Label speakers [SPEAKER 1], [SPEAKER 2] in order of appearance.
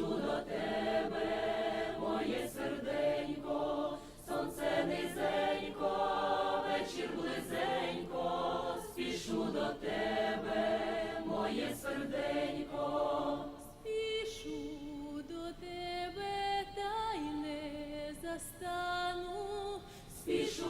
[SPEAKER 1] Хочу до тебе, моє серденько, сонце низенько, вечір близенько, спішу до тебе, моє серденько, спішу до тебе, та й не застану, спішу.